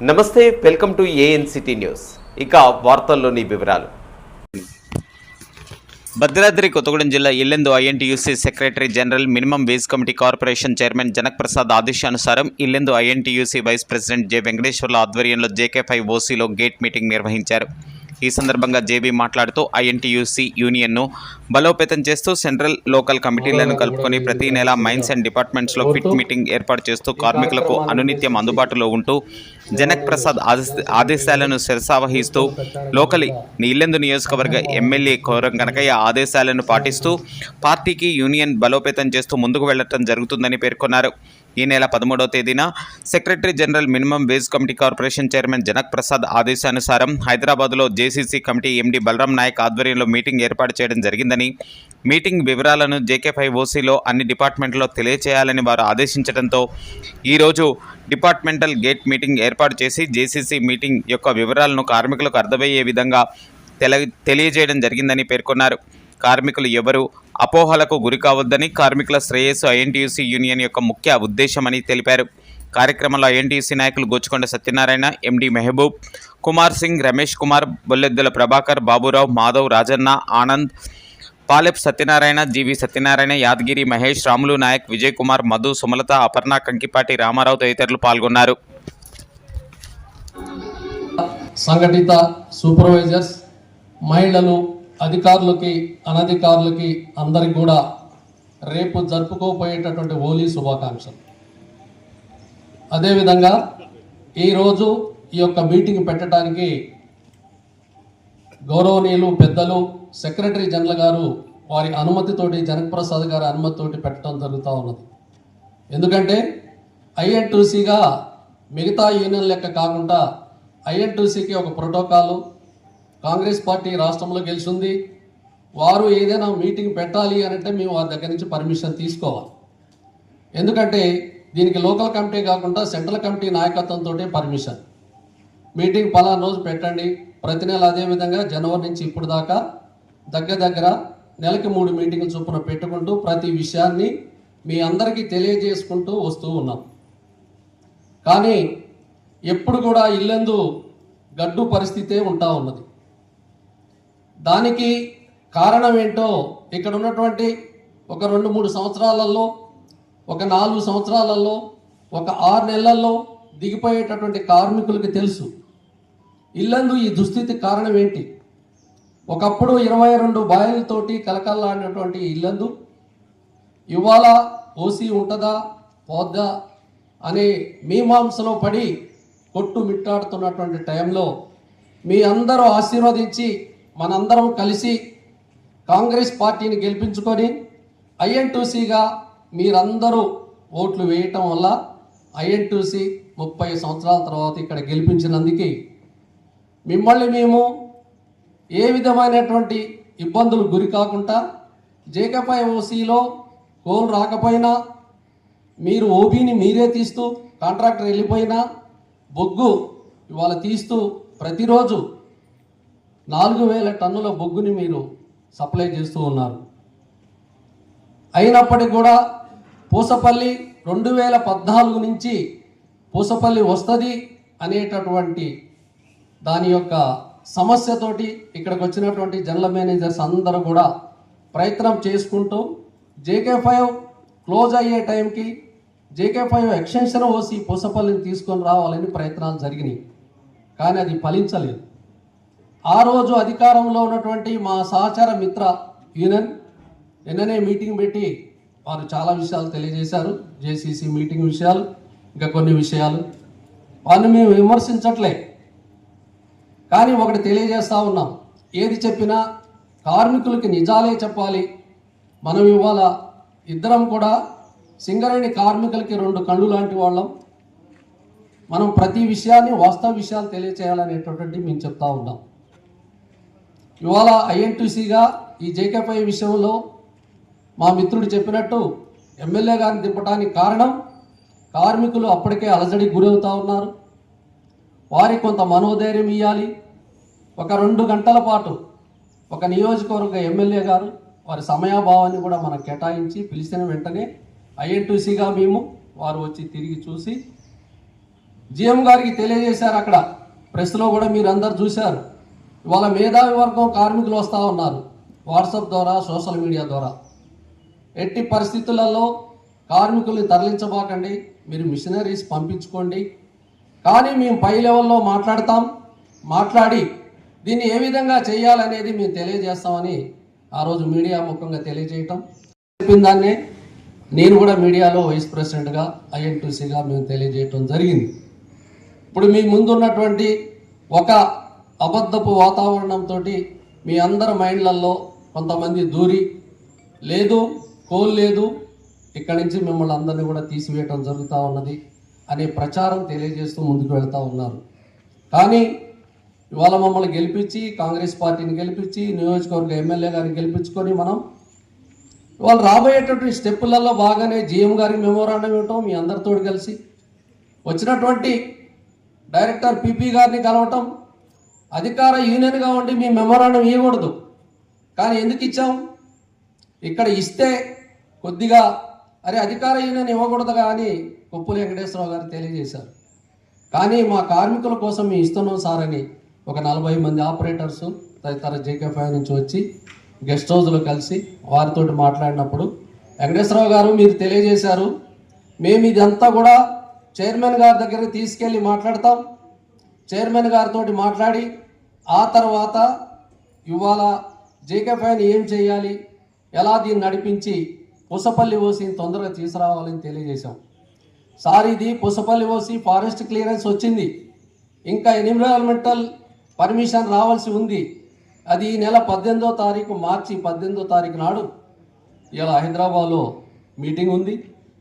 నమస్తే welcome to ANCT news ఇక వార్తల్లోని వివరాలు. భద్రాద్రి కొత్తగూడెం జిల్లా Yellandu INTUC secretary general minimum wage committee corporation chairman Janak Prasad ఆదేశానుసారం Yellandu INTUC vice president J Venkateswarla ఆధ్వర్యంలో జేకే ఫైవ్ ఓసీలో గేట్ మీటింగ్ నిర్వహించారు. ఈ సందర్భంగా జేబీ మాట్లాడుతూ ఐఎన్టీయూసీ యూనియన్ను బలోపేతం చేస్తూ సెంట్రల్ లోకల్ కమిటీలను కలుపుకొని ప్రతి నెల మైన్స్ అండ్ డిపార్ట్మెంట్స్లో ఫిట్ మీటింగ్ ఏర్పాటు చేస్తూ కార్మికులకు అనునిత్యం అందుబాటులో ఉంటూ జనక్ ప్రసాద్ ఆదేశ- ఆదేశాలను శిరసావహిస్తూ లోకలి ఇల్లెందు నియోజకవర్గ ఎమ్మెల్యే కోరం కనకయ్య ఆదేశాలను పాటిస్తూ పార్టీకి యూనియన్ బలోపేతం చేస్తూ ముందుకు వెళ్ళటం జరుగుతుందని పేర్కొన్నారు. ఈ నెల పదమూడవ తేదీన secretary general minimum wage committee corporation chairman Janak Prasad ఆదేశానుసారం హైదరాబాద్లో JCC committee MD Balaram Naik ఆధ్వర్యంలో మీటింగ్ ఏర్పాటు చేయడం జరిగిందని మీటింగ్ వివరాలను జేకే ఫైవ్ ఓసీలో అన్ని డిపార్ట్మెంట్లో తెలియచేయాలని వారు ఆదేశించడంతో ఈరోజు డిపార్ట్మెంటల్ గేట్ మీటింగ్ ఏర్పాటు చేసి జేసీసీ మీటింగ్ యొక్క వివరాలను కార్మికులకు అర్థమయ్యే విధంగా తెల తెలియజేయడం జరిగిందని పేర్కొన్నారు. కార్మికులు ఎవరు అపోహలకు గురి కావద్దని కార్మికుల శ్రేయస్సు ఐఎన్టీయూసీ యూనియన్ యొక్క ముఖ్య ఉద్దేశమని తెలిపారు. కార్యక్రమంలో ఐఎన్టీయూసీ నాయకులు గోచుకొండ సత్యనారాయణ ఎండి మెహబూబ్ కుమార్ సింగ్ రమేష్ కుమార్ బొల్లెద్దుల ప్రభాకర్ బాబురావు మాధవ్ రాజన్న ఆనంద్ పాలెప్ సత్యనారాయణ జీవి సత్యనారాయణ యాదగిరి మహేష్ రాములు నాయక్ విజయ్ కుమార్ మధు సుమలత అపర్ణ కంకిపాటి రామారావు తదితరులు పాల్గొన్నారు. సంఘటిత సూపర్వైజర్స్ మహిళలు అధికారులకి అనధికారులకి అందరికి కూడా రేపు జరుపుకోపోయేటటువంటి హోలీ శుభాకాంక్షలు. అదేవిధంగా ఈరోజు ఈ యొక్క మీటింగ్ పెట్టడానికి గౌరవనీయులు పెద్దలు సెక్రటరీ జనరల్ గారు వారి అనుమతితోటి జనక్ గారి అనుమతితోటి పెట్టడం జరుగుతూ ఉన్నది. ఎందుకంటే ఐఎన్టీసీగా మిగతా యూనియన్ లెక్క కాకుండా ఐఎన్టీసీకి ఒక ప్రోటోకాలు కాంగ్రెస్ పార్టీ రాష్ట్రంలో గెలిచింది వారు ఏదైనా మీటింగ్ పెట్టాలి అని అంటే మేము వారి దగ్గర నుంచి పర్మిషన్ తీసుకోవాలి. ఎందుకంటే దీనికి లోకల్ కమిటీ కాకుండా సెంట్రల్ కమిటీ నాయకత్వంతో పర్మిషన్. మీటింగ్ పలానా రోజు పెట్టండి. ప్రతి నెల అదేవిధంగా జనవరి నుంచి ఇప్పుడు దాకా దగ్గర దగ్గర నెలకి మూడు మీటింగ్లు చొప్పున పెట్టుకుంటూ ప్రతి విషయాన్ని మీ అందరికీ తెలియజేసుకుంటూ వస్తూ ఉన్నాం. కానీ ఎప్పుడు కూడా ఇల్లెందు గడ్డు పరిస్థితే ఉంటా ఉన్నది. దానికి కారణం ఏంటో ఇక్కడ ఉన్నటువంటి ఒక రెండు మూడు సంవత్సరాలలో ఒక నాలుగు సంవత్సరాలలో ఒక ఆరు నెలల్లో దిగిపోయేటటువంటి కార్మికులకి తెలుసు. ఇల్లందు ఈ దుస్థితి కారణం ఏంటి? ఒకప్పుడు ఇరవై రెండు బాయిలతోటి కలకల్లాడినటువంటి ఇల్లందు ఇవాళ ఓసి ఉంటుందా పోద్దా అనే మీమాంసలో పడి కొట్టు మిట్టాడుతున్నటువంటి టైంలో మీ అందరూ ఆశీర్వదించి మనందరం కలిసి కాంగ్రెస్ పార్టీని గెలిపించుకొని ఐఎన్టీసీగా మీరందరూ ఓట్లు వేయటం వల్ల ఐఎన్టీసీ ముప్పై సంవత్సరాల తర్వాత ఇక్కడ గెలిపించినందుకు మిమ్మల్ని మేము ఏ విధమైనటువంటి ఇబ్బందులు గురి కాకుండా జేకపై ఓసీలో కోల్ రాకపోయినా మీరు ఓబీని మీరే తీస్తూ కాంట్రాక్టర్ వెళ్ళిపోయినా బొగ్గు ఇవాళ తీస్తూ ప్రతిరోజు నాలుగు వేల టన్నుల బొగ్గుని మీరు సప్లై చేస్తూ ఉన్నారు. అయినప్పటికీ కూడా పూసపల్లి రెండు వేల పద్నాలుగు నుంచి పూసపల్లి వస్తుంది అనేటటువంటి దాని యొక్క సమస్యతోటి ఇక్కడికి వచ్చినటువంటి జనరల్ మేనేజర్స్ అందరూ కూడా ప్రయత్నం చేసుకుంటూ జేకే ఫైవ్ క్లోజ్ అయ్యే టైంకి జేకే ఫైవ్ ఎక్స్టెన్షన్ ఓసి పూసపల్లిని తీసుకొని రావాలని ప్రయత్నాలు జరిగినాయి. కానీ అది ఫలించలేదు. ఆ రోజు అధికారంలో ఉన్నటువంటి మా సహచార మిత్ర యూనియన్ నిన్ననే మీటింగ్ పెట్టి వారు చాలా విషయాలు తెలియజేశారు. జేసీసీ మీటింగ్ విషయాలు ఇంకా కొన్ని విషయాలు. వారిని మేము విమర్శించట్లే. కానీ ఒకటి తెలియజేస్తూ ఉన్నాం. ఏది చెప్పినా కార్మికులకి నిజాలే చెప్పాలి. మనం ఇవాళ ఇద్దరం కూడా సింగరేణి కార్మికులకి రెండు కళ్ళు లాంటి వాళ్ళం. మనం ప్రతి విషయాన్ని వాస్తవ విషయాలు తెలియచేయాలనేటటువంటి మేము చెప్తా ఉన్నాం. ఇవాళ ఐఎన్టీసీగా ఈ జేకేపై విషయంలో మా మిత్రుడు చెప్పినట్టు ఎమ్మెల్యే గారిని దింపడానికి కారణం కార్మికులు అప్పటికే అలజడికి గురవుతా ఉన్నారు. వారికి కొంత మనోధైర్యం ఇవ్వాలి ఒక రెండు గంటల పాటు ఒక నియోజకవర్గ ఎమ్మెల్యే గారు వారి సమయాభావాన్ని కూడా మనం కేటాయించి పిలిచిన వెంటనే ఐఎన్టీసీగా మేము వారు వచ్చి తిరిగి చూసి జిఎం గారికి తెలియజేశారు అక్కడ. ప్రెస్లో కూడా మీరు అందరు చూశారు. ఇవాళ మేధావి వర్గం కార్మికులు వస్తూ ఉన్నారు. వాట్సాప్ ద్వారా సోషల్ మీడియా ద్వారా. ఎట్టి పరిస్థితులలో కార్మికుల్ని తరలించబాకండి. మీరు మిషనరీస్ పంపించుకోండి. కానీ మేము పై లెవెల్లో మాట్లాడతాం. మాట్లాడి దీన్ని ఏ విధంగా చేయాలనేది మేము తెలియజేస్తామని ఆ రోజు మీడియా ముఖంగా తెలియజేయటం. చెప్పిన దాన్నే నేను కూడా మీడియాలో వైస్ ప్రెసిడెంట్గా ఐఎన్టీసీగా మేము తెలియజేయటం జరిగింది. ఇప్పుడు మీ ముందున్నటువంటి ఒక అబద్ధపు వాతావరణంతో మీ అందరి మైండ్లలో కొంతమంది దూరి లేదు కోల్ లేదు ఇక్కడి నుంచి మిమ్మల్ని అందరినీ కూడా తీసివేయటం జరుగుతూ ఉన్నది అనే ప్రచారం తెలియజేస్తూ ముందుకు వెళ్తూ ఉన్నారు. కానీ ఇవాళ మమ్మల్ని గెలిపించి కాంగ్రెస్ పార్టీని గెలిపించి నియోజకవర్గ ఎమ్మెల్యే గారిని గెలిపించుకొని మనం ఇవాళ రాబోయేటటువంటి స్టెప్పులలో బాగానే జీఎం గారికి మెమోరాండం ఇవ్వటం మీ అందరితో కలిసి వచ్చినటువంటి డైరెక్టర్ పిపి గారిని కలవటం అధికార యూనియన్గా ఉండి మీ మెమోరాండం ఇవ్వకూడదు కానీ ఎందుకు ఇచ్చాం? ఇక్కడ ఇస్తే కొద్దిగా అరే అధికార యూనియన్ ఇవ్వకూడదు కానీ కొప్పుల వెంకటేశ్వరరావు గారు తెలియజేశారు. కానీ మా కార్మికుల కోసం మేము ఇస్తున్నాం సార్ అని ఒక నలభై మంది ఆపరేటర్స్ తదితర జేకేఫ్ఐ నుంచి వచ్చి గెస్ట్ హౌస్లో కలిసి వారితో మాట్లాడినప్పుడు వెంకటేశ్వరరావు గారు మీరు తెలియజేశారు మేము ఇదంతా కూడా చైర్మన్ గారి దగ్గర తీసుకెళ్ళి మాట్లాడతాం. చైర్మన్ గారితో మాట్లాడి ఆ తర్వాత ఇవాళ జేకేఫ్ఐని ఏం చేయాలి? ఎలా దీన్ని నడిపించి పుసపల్లి ఓసిని తొందరగా తీసుకురావాలని తెలియజేశాం. సార్ ఇది పుసపల్లి ఓసి ఫారెస్ట్ క్లియరెన్స్ వచ్చింది. ఇంకా ఎన్విరాన్మెంటల్ పర్మిషన్ రావాల్సి ఉంది. అది ఈ నెల పద్దెనిమిదో తారీఖు మార్చి పద్దెనిమిదో తారీఖు నాడు ఇలా హైదరాబాద్లో మీటింగ్ ఉంది.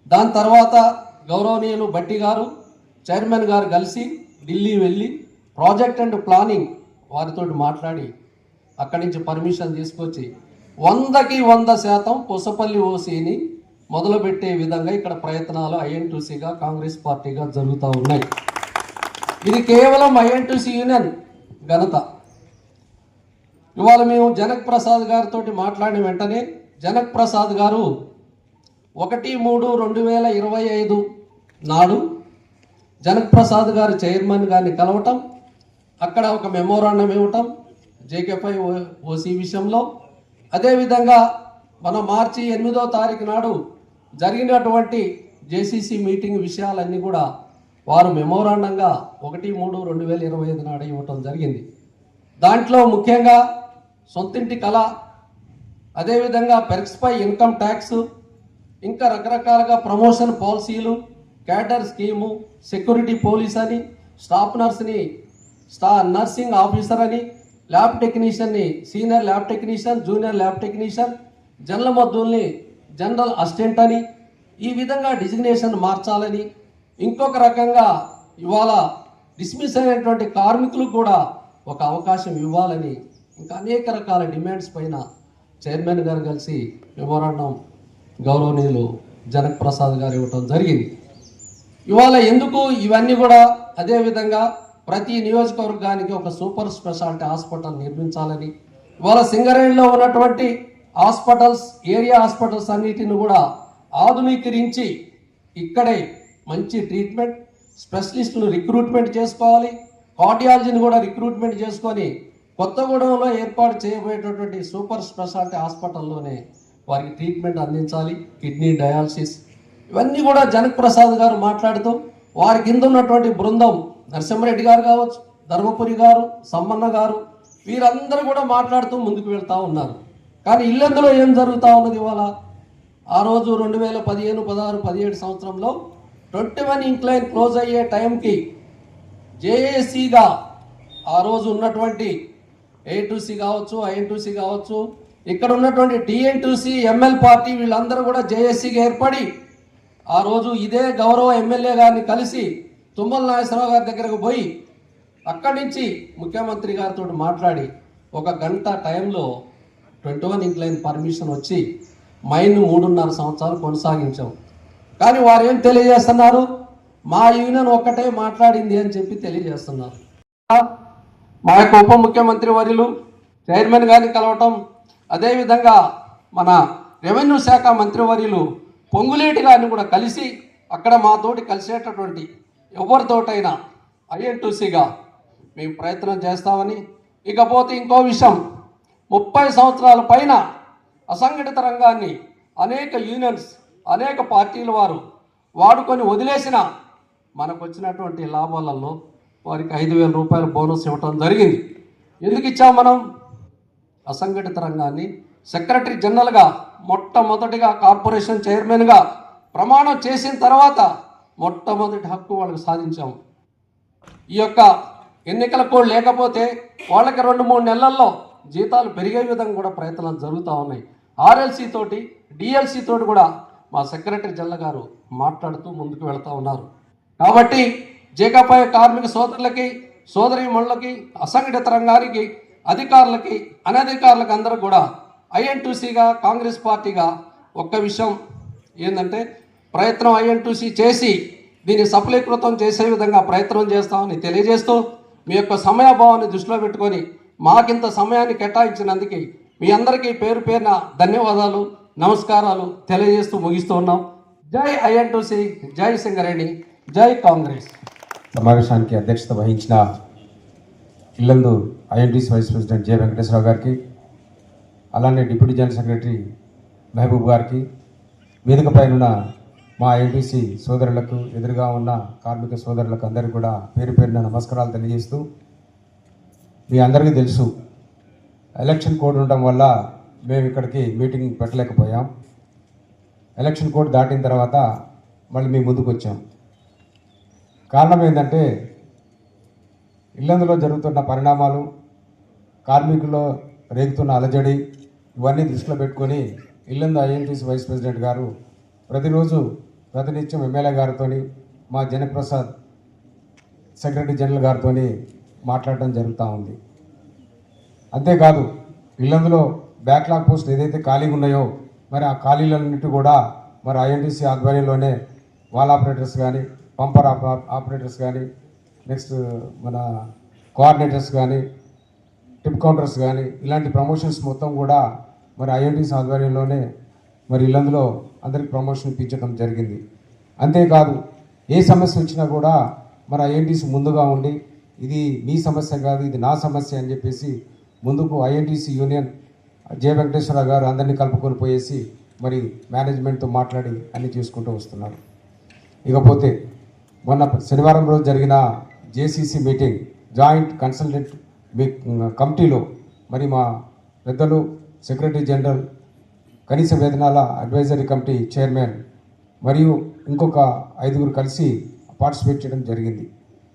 దాని తర్వాత గౌరవనీయులు బట్టి గారు చైర్మన్ గారు కలిసి ఢిల్లీ వెళ్ళి ప్రాజెక్ట్ అండ్ ప్లానింగ్ వారితో మాట్లాడి అక్కడి నుంచి పర్మిషన్ తీసుకొచ్చి వందకి వంద శాతం పుసపల్లి ఓసీని మొదలుపెట్టే విధంగా ఇక్కడ ప్రయత్నాలు ఐఎన్టీసీగా కాంగ్రెస్ పార్టీగా జరుగుతూ ఉన్నాయి. ఇది కేవలం ఐఎన్టీసీ యూనియన్ ఘనత. ఇవాళ మేము జనక్ ప్రసాద్ గారితో మాట్లాడిన వెంటనే జనక్ ప్రసాద్ గారు ఒకటి మూడు రెండు వేల ఇరవై ఐదు నాడు జనక్ ప్రసాద్ గారు చైర్మన్ గారిని కలవటం అక్కడ ఒక మెమోరాండం ఇవ్వటం జేకేపై ఓసీ విషయంలో. అదేవిధంగా మన మార్చి ఎనిమిదో తారీఖు నాడు జరిగినటువంటి జేసీసీ మీటింగ్ విషయాలన్నీ కూడా వారు మెమోరాండంగా ఒకటి మూడు రెండు వేల ఇరవై ఐదు నాడు ఇవ్వటం జరిగింది. దాంట్లో ముఖ్యంగా సొంతింటి కళ అదేవిధంగా పెర్క్స్పై ఇన్కమ్ ట్యాక్స్ ఇంకా రకరకాలుగా ప్రమోషన్ పాలసీలు క్యాడర్ స్కీము సెక్యూరిటీ పోలీస్ అని స్టాఫ్ నర్స్ని స్టార్ నర్సింగ్ ఆఫీసర్ అని lab టెక్నీషియన్ని senior lab technician junior lab technician general మద్దుల్ని general assistant అని ఈ విధంగా డిజిగ్నేషన్ మార్చాలని ఇంకొక రకంగా ఇవాళ డిస్మిస్ అయినటువంటి కార్మికులు కూడా ఒక అవకాశం ఇవ్వాలని ఇంకా అనేక రకాల డిమాండ్స్ పైన చైర్మన్ గారు కలిసి మెమోరాండం గౌరవనీయులు జనక్ ప్రసాద్ గారు ఇవ్వటం జరిగింది. ఇవాళ ఎందుకు ఇవన్నీ కూడా అదేవిధంగా ప్రతి నియోజకవర్గానికి ఒక సూపర్ స్పెషాలిటీ హాస్పిటల్ నిర్మించాలని ఇవాళ సింగరేణిలో ఉన్నటువంటి హాస్పిటల్స్ ఏరియా హాస్పిటల్స్ అన్నిటిని కూడా ఆధునీకరించి ఇక్కడే మంచి ట్రీట్మెంట్ స్పెషలిస్టులు రిక్రూట్మెంట్ చేసుకోవాలి. కార్డియాలజీని కూడా రిక్రూట్మెంట్ చేసుకొని కొత్తగూడెంలో ఏర్పాటు చేయబోయేటటువంటి సూపర్ స్పెషాలిటీ హాస్పిటల్లోనే వారికి ట్రీట్మెంట్ అందించాలి. Kidney dialysis. ఇవన్నీ కూడా జనక్ ప్రసాద్ గారు మాట్లాడుతూ వారి కింద ఉన్నటువంటి బృందం నరసింహారెడ్డి గారు కావచ్చు ధర్మపురి గారు సమ్మన్న గారు వీరందరూ కూడా మాట్లాడుతూ ముందుకు వెళ్తూ ఉన్నారు. కానీ ఇల్లందులో ఏం జరుగుతూ ఉన్నది ఇవాళ? ఆ రోజు రెండు వేల పదిహేను పదహారు పదిహేడు సంవత్సరంలో ట్వంటీ వన్ ఇంక్లైన్ క్లోజ్ అయ్యే టైంకి జేఏసీగా ఆ రోజు ఉన్నటువంటి ఏటూసీ కావచ్చు ఐఎన్టీసీ కావచ్చు ఇక్కడ ఉన్నటువంటి టీఎన్టీసీ ఎంఎల్ పార్టీ వీళ్ళందరూ కూడా జేఏసీగా ఏర్పడి ఆ రోజు ఇదే గౌరవ ఎమ్మెల్యే గారిని కలిసి తుమ్మల నాగేశ్వరరావు గారి దగ్గరకు పోయి అక్కడి నుంచి ముఖ్యమంత్రి గారితో మాట్లాడి ఒక గంట టైంలో ట్వంటీ వన్ ఇంక్లైన్ పర్మిషన్ వచ్చి మైన్ మూడున్నర సంవత్సరాలు కొనసాగించాం. కానీ వారు ఏం తెలియజేస్తున్నారు? మా యూనియన్ ఒక్కటే మాట్లాడింది అని చెప్పి తెలియజేస్తున్నారు. మా యొక్క ఉప ముఖ్యమంత్రి వర్యులు చైర్మన్ గారిని కలవటం అదేవిధంగా మన రెవెన్యూ శాఖ మంత్రివర్యులు పొంగులేటి గారిని కూడా కలిసి అక్కడ మాతోటి కలిసేటటువంటి ఎవరితోటైనా ఐఎన్టీసీగా మేము ప్రయత్నం చేస్తామని. ఇకపోతే ఇంకో విషయం ముప్పై సంవత్సరాల పైన అసంఘటిత రంగాన్ని అనేక యూనియన్స్ అనేక పార్టీల వారు వాడుకొని వదిలేసిన మనకు వచ్చినటువంటి లాభాలలో వారికి ఐదు వేల రూపాయల బోనస్ ఇవ్వటం జరిగింది. ఎందుకు ఇచ్చాం మనం? అసంఘటిత రంగాన్ని సెక్రటరీ జనరల్గా మొట్టమొదటిగా కార్పొరేషన్ చైర్మన్గా ప్రమాణం చేసిన తర్వాత మొట్టమొదటి హక్కు వాళ్ళకి సాధించాము. ఈ యొక్క ఎన్నికల కోడ్ లేకపోతే వాళ్ళకి రెండు మూడు నెలల్లో జీతాలు పెరిగే విధంగా కూడా ప్రయత్నాలు జరుగుతూ ఉన్నాయి. ఆర్ఎల్సీ తోటి డిఎల్సీ తోటి కూడా మా సెక్రటరీ జల్ల గారు మాట్లాడుతూ ముందుకు వెళ్తూ ఉన్నారు. కాబట్టి జేకపై కార్మిక సోదరులకి సోదరిమణులకి అసంఘటిత రంగానికి అధికారులకి అనధికారులకు అందరూ కూడా ఐఎన్టీసీగా కాంగ్రెస్ పార్టీగా ఒక్క విషయం ఏంటంటే ప్రయత్నం ఐఎన్టీసీ చేసి దీన్ని సఫలీకృతం చేసే విధంగా ప్రయత్నం చేస్తామని తెలియజేస్తూ మీ యొక్క సమయాభావాన్ని దృష్టిలో పెట్టుకొని మాకింత సమయాన్ని కేటాయించినందుకు మీ అందరికీ పేరు పేరున ధన్యవాదాలు నమస్కారాలు తెలియజేస్తూ ముగిస్తూ ఉన్నాం. జై ఐఎన్టీసీ జై సింగరేణి జై కాంగ్రెస్. సమావేశానికి అధ్యక్షత వహించిన Yellandu INTUC vice president J Venkateswara Rao గారికి అలానే డిప్యూటీ జనరల్ సెక్రటరీ మహబూబ్ గారికి వేదిక ఉన్న మా ఐఎన్టీసీ సోదరులకు ఎదురుగా ఉన్న కార్మిక సోదరులకు అందరికీ కూడా పేరు పేరున నమస్కారాలు తెలియజేస్తూ మీ అందరికీ తెలుసు ఎలక్షన్ కోడ్ ఉండడం వల్ల మేము ఇక్కడికి మీటింగ్ పెట్టలేకపోయాం. ఎలక్షన్ కోడ్ దాటిన తర్వాత మళ్ళీ మీ ముందుకు వచ్చాం. కారణం ఏంటంటే ఇల్లందులో జరుగుతున్న పరిణామాలు కార్మికుల్లో రేగుతున్న అలజడి ఇవన్నీ దృష్టిలో పెట్టుకొని ఇల్లందు ఐఎన్టీసీ వైస్ ప్రెసిడెంట్ గారు ప్రతిరోజు ప్రతినిత్యం ఎమ్మెల్యే గారితో మా జనప్రసాద్ సెక్రటరీ జనరల్ గారితో మాట్లాడటం జరుగుతూ ఉంది. అంతేకాదు ఇల్లందులో బ్యాక్లాగ్ పోస్ట్ ఏదైతే ఖాళీగా ఉన్నాయో మరి ఆ ఖాళీలన్నిటి కూడా మరి ఐఎన్టీసీ ఆధ్వర్యంలోనే వాల్ ఆపరేటర్స్ కానీ పంపర్ ఆపరేటర్స్ కానీ నెక్స్ట్ మన కోఆర్డినేటర్స్ కానీ టిప్ కౌంటర్స్ కానీ ఇలాంటి ప్రమోషన్స్ మొత్తం కూడా మరి ఐఎన్టీసీ ఆధ్వర్యంలోనే మరి ఇల్లందులో అందరికి ప్రమోషన్ ఇప్పించడం జరిగింది. అంతేకాదు ఏ సమస్య వచ్చినా కూడా మరి ఐఎన్టీసీ ముందుగా ఉండి ఇది మీ సమస్య కాదు ఇది నా సమస్య అని చెప్పేసి ముందుకు ఐఎన్టీసీ యూనియన్ జె వెంకటేశ్వర గారు అందరినీ కలుపుకొని పోయేసి మరి మేనేజ్మెంట్తో మాట్లాడి అన్ని చేసుకుంటూ వస్తున్నారు. ఇకపోతే మొన్న శనివారం రోజు జరిగిన జేసీసీ మీటింగ్ జాయింట్ కన్సల్టెంట్ మీ కమిటీలో మరి మా పెద్దలు సెక్రటరీ జనరల్ కనీస వేతనాల అడ్వైజరీ కమిటీ చైర్మన్ మరియు ఇంకొక ఐదుగురు కలిసి పార్టిసిపేట్ చేయడం జరిగింది.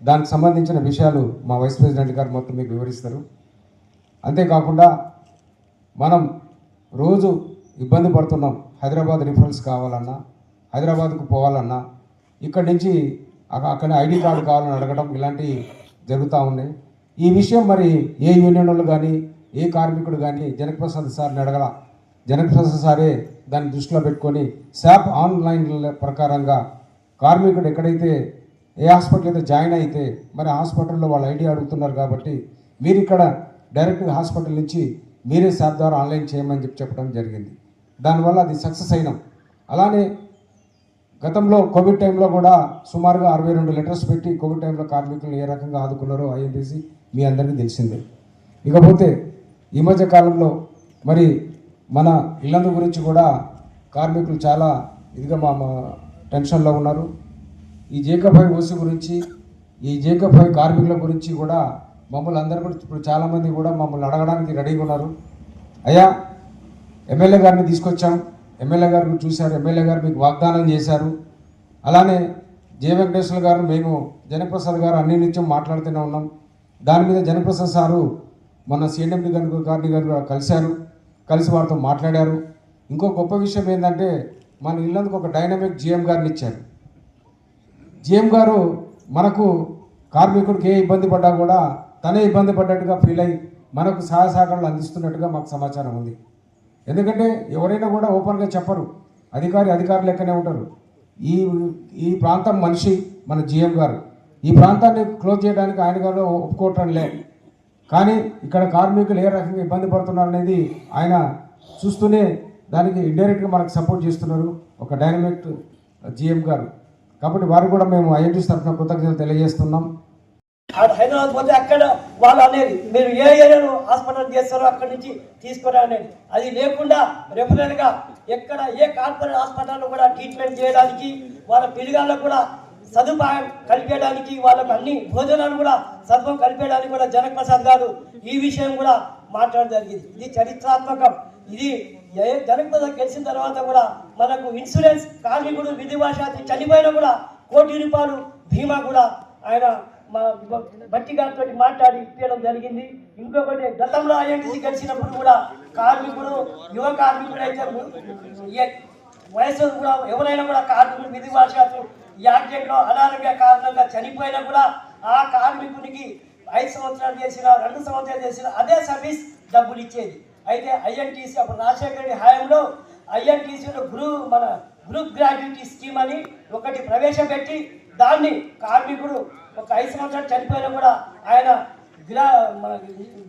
దానికి సంబంధించిన విషయాలు మా వైస్ ప్రెసిడెంట్ గారు మొత్తం మీకు వివరిస్తారు. అంతేకాకుండా మనం రోజు ఇబ్బంది పడుతున్నాం. హైదరాబాద్ రిఫరెన్స్ కావాలన్నా హైదరాబాద్కు పోవాలన్నా ఇక్కడి నుంచి అక్కడ ఐడి కార్డు కావాలని అడగడం ఇలాంటివి జరుగుతూ ఉన్నాయి. ఈ విషయం మరి ఏ యూనియన్ వాళ్ళు కానీ ఏ కార్మికుడు కానీ జనకప్రసాద్ సార్ని అడగల. జనకప్రసాద్ సారే దాన్ని దృష్టిలో పెట్టుకొని శాప్ ఆన్లైన్ ప్రకారంగా కార్మికుడు ఎక్కడైతే ఏ హాస్పిటల్ అయితే జాయిన్ అయితే మరి హాస్పిటల్లో వాళ్ళు ఐడి అడుగుతున్నారు కాబట్టి మీరు ఇక్కడ డైరెక్ట్గా హాస్పిటల్ నుంచి మీరే శాప్ ద్వారా ఆన్లైన్ చేయమని చెప్పి చెప్పడం జరిగింది. దానివల్ల అది సక్సెస్ అయినాం. అలానే గతంలో కోవిడ్ టైంలో కూడా సుమారుగా అరవై రెండు లెటర్స్ పెట్టి కోవిడ్ టైంలో కార్మికులను ఏ రకంగా ఆదుకున్నారో అయ్యేసి మీ అందరికీ తెలిసిందే. ఇకపోతే ఈ మధ్య కాలంలో మరి మన ఇల్లందు గురించి కూడా కార్మికులు చాలా ఇదిగా మా టెన్షన్లో ఉన్నారు. ఈ జేకఫై ఓసి గురించి ఈ జేకఫై కార్మికుల గురించి కూడా మమ్మల్ని అందరూ కూడా ఇప్పుడు చాలామంది కూడా మమ్మల్ని అడగడానికి రెడీగా ఉన్నారు. అయ్యా ఎమ్మెల్యే గారిని తీసుకొచ్చాం. ఎమ్మెల్యే గారు చూశారు. ఎమ్మెల్యే గారు మీకు వాగ్దానం చేశారు. అలానే జే. వెంకటేశ్వర గారు మేము జనప్రసాద్ గారు అన్ని నిత్యం మాట్లాడుతూనే ఉన్నాం. దాని మీద జనప్రసాద్ సారు మొన్న సిఎండి గారి గారిని గారు కలిశారు. కలిసి వారితో మాట్లాడారు. ఇంకో గొప్ప విషయం ఏంటంటే మన ఇల్లందుకు ఒక డైనమిక్ జిఎం గారిని ఇచ్చారు. జిఎం గారు మనకు కార్మికుడికి ఏ ఇబ్బంది పడ్డా కూడా తనే ఇబ్బంది పడ్డట్టుగా ఫీల్ అయ్యి మనకు సహాయ సహకారాలు అందిస్తున్నట్టుగా మాకు సమాచారం ఉంది. ఎందుకంటే ఎవరైనా కూడా ఓపెన్గా చెప్పరు. అధికారి అధికారి లెక్కనే ఉంటారు. ఈ ఈ ప్రాంతం మనిషి మన జిఎం గారు. ఈ ప్రాంతాన్ని క్లోజ్ చేయడానికి ఆయన గారు ఒప్పుకోవటం లేదు కానీ ఇక్కడ కార్మికులు ఏ రకంగా ఇబ్బంది పడుతున్నారు అనేది ఆయన చూస్తూనే దానికి ఇండైరెక్ట్గా మనకు సపోర్ట్ చేస్తున్నారు ఒక డైనమిక్ జిఎం గారు. కాబట్టి వారు కూడా మేము ఐఎన్టీ తరఫున కృతజ్ఞతలు తెలియజేస్తున్నాం. హైదరాబాద్ పోతే అక్కడ వాళ్ళు అనేది మీరు ఏ ఏరియాలో హాస్పిటల్ చేస్తారో అక్కడి నుంచి తీసుకురా అనేది అది లేకుండా రెఫరల్ ఎక్కడ ఏ కార్పొరేట్ హాస్పిటల్లో కూడా ట్రీట్మెంట్ చేయడానికి వాళ్ళ పిల్లగాళ్ళకు కూడా సదుపాయం కలిపేయడానికి వాళ్ళకు అన్ని భోజనాలు కూడా సదుపాయం కలిపేయడానికి కూడా జనక్ ప్రసాద్ గారు ఈ విషయం కూడా మాట్లాడడం జరిగింది. ఇది చరిత్రాత్మకం. ఇది ఏ- ప్రసాద్ గెలిచిన తర్వాత కూడా మనకు ఇన్సూరెన్స్ కార్మికుడు విధివాశాతి చనిపోయినా కూడా కోటి రూపాయలు బీమా కూడా ఆయన మా బ- బట్టి గారితో మాట్లాడి ఇప్పించడం జరిగింది. ఇంకొకటి గతంలో ఐఎన్టీసీ గెలిచినప్పుడు కూడా కార్మికుడు యువ కార్మికుడు అయితే ఏ- వయసు కూడా ఎవరైనా కూడా కార్మికుడు విధి వాశాత్తు యాక్సిడెంట్లో అనారోగ్య కారణంగా చనిపోయినా కూడా ఆ కార్మికునికి ఐదు సంవత్సరాలు చేసిన రెండు సంవత్సరాలు చేసిన అదే సర్వీస్ డబ్బులు ఇచ్చేది. అయితే ఐఎన్టీసీ అప్పుడు రాజశేఖర రెడ్డి హయాంలో ఐఎన్టీసీలో గ్రూప్ మన గ్రూప్ గ్రాడ్యుయేటీ స్కీమ్ అని ఒకటి ప్రవేశపెట్టి దాన్ని కార్మికుడు ఒక ఐదు సంవత్సరాలు చనిపోయినా కూడా ఆయన గ్రా మన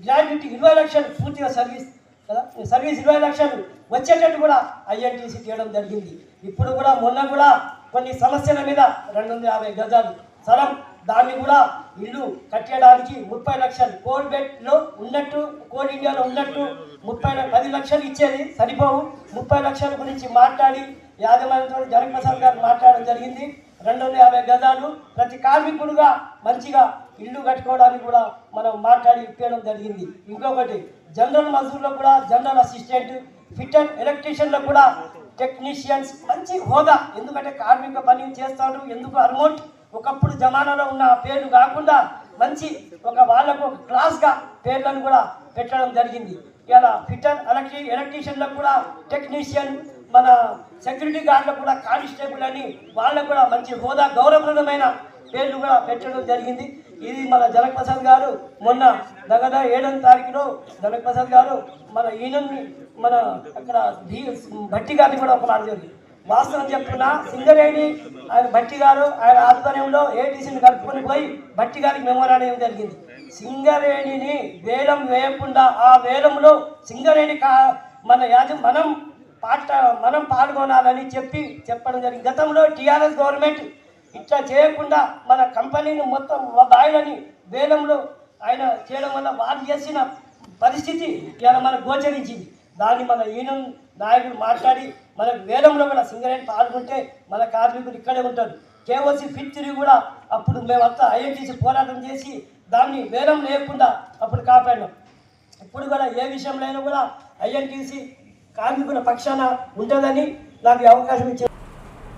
గ్రాడ్యుయేటీ ఇరవై లక్షలు పూర్తిగా సర్వీస్ కదా సర్వీస్ ఇరవై లక్షలు వచ్చేటట్టు కూడా ఐఎన్టీసీ చేయడం జరిగింది. ఇప్పుడు కూడా మొన్న కూడా కొన్ని సమస్యల మీద రెండు వందల యాభై గజాలు స్థలం దాన్ని కూడా ఇల్లు కట్టేయడానికి ముప్పై లక్షలు. కోల్ బెట్లో ఉన్నట్టు కోల్ ఇండియాలో ఉన్నట్టు ముప్పై పది లక్షలు ఇచ్చేది సరిపోవు. ముప్పై లక్షల గురించి మాట్లాడి యాజమాన్యంతో జనప్రసాద్ గారు మాట్లాడడం జరిగింది. రెండు వందల యాభై గజాలు ప్రతి కార్మికుడుగా మంచిగా ఇల్లు కట్టుకోవడానికి కూడా మనం మాట్లాడి ఇప్పేయడం జరిగింది. ఇంకొకటి జనరల్ మజూర్లో కూడా జనరల్ అసిస్టెంట్ ఫిట్ అండ్ ఎలక్ట్రీషియన్లో కూడా టెక్నీషియన్స్ మంచి హోదా. ఎందుకంటే కార్మిక పని చేస్తారు ఎందుకు అర్మోట్ ఒకప్పుడు జమానాలో ఉన్న పేర్లు కాకుండా మంచి ఒక వాళ్ళకు ఒక క్లాస్గా పేర్లను కూడా పెట్టడం జరిగింది. ఇలా ఫిటర్ ఎలక్ట్రీ ఎలక్ట్రీషియన్లకు కూడా టెక్నీషియన్ మన సెక్యూరిటీ గార్డులకు కూడా కానిస్టేబుల్ అని వాళ్ళకు కూడా మంచి హోదా గౌరవప్రదమైన పేర్లు కూడా పెట్టడం జరిగింది. ఇది మన జనక్ ప్రసాద్ గారు మొన్న దగ్గర ఏడవ తారీఖులో జనక్ ప్రసాద్ గారు మన ఈయనని మన అక్కడ భట్టి గారిని కూడా ఒక మాట జరిగింది. వాస్తవం చెప్తున్నా సింగరేణి ఆయన భట్టి గారు ఆయన ఆధ్వర్యంలో ఏటీసీని కలుపుకొని పోయి భట్టి గారికి మెమోరాండం జరిగింది. సింగరేణిని వేలం వేయకుండా ఆ వేలంలో సింగరేణి కా మన యాజ మనం పాట మనం పాల్గొనాలని చెప్పి చెప్పడం జరిగింది. గతంలో టీఆర్ఎస్ గవర్నమెంట్ ఇట్లా చేయకుండా మన కంపెనీని మొత్తం బాయిలని వేలంలో ఆయన చేయడం వల్ల వాళ్ళు చేసిన పరిస్థితి ఇలా మనకు గోచరించింది. దాన్ని మన యూనియన్ నాయకులు మాట్లాడి మన వేలంలో కూడా సింగరేణి పాల్గొంటే మన కార్మికులు ఇక్కడే ఉంటారు. కేవలసి ఫిట్ తిరిగి కూడా అప్పుడు మేమంతా ఐఎన్టీసీ పోరాటం చేసి దాన్ని వేలం లేకుండా అప్పుడు కాపాడినాం. ఇప్పుడు కూడా ఏ విషయంలో అయినా కూడా ఐఎన్టీసీ కార్మికుల పక్షాన ఉంటుందని నాకు అవకాశం ఇచ్చారు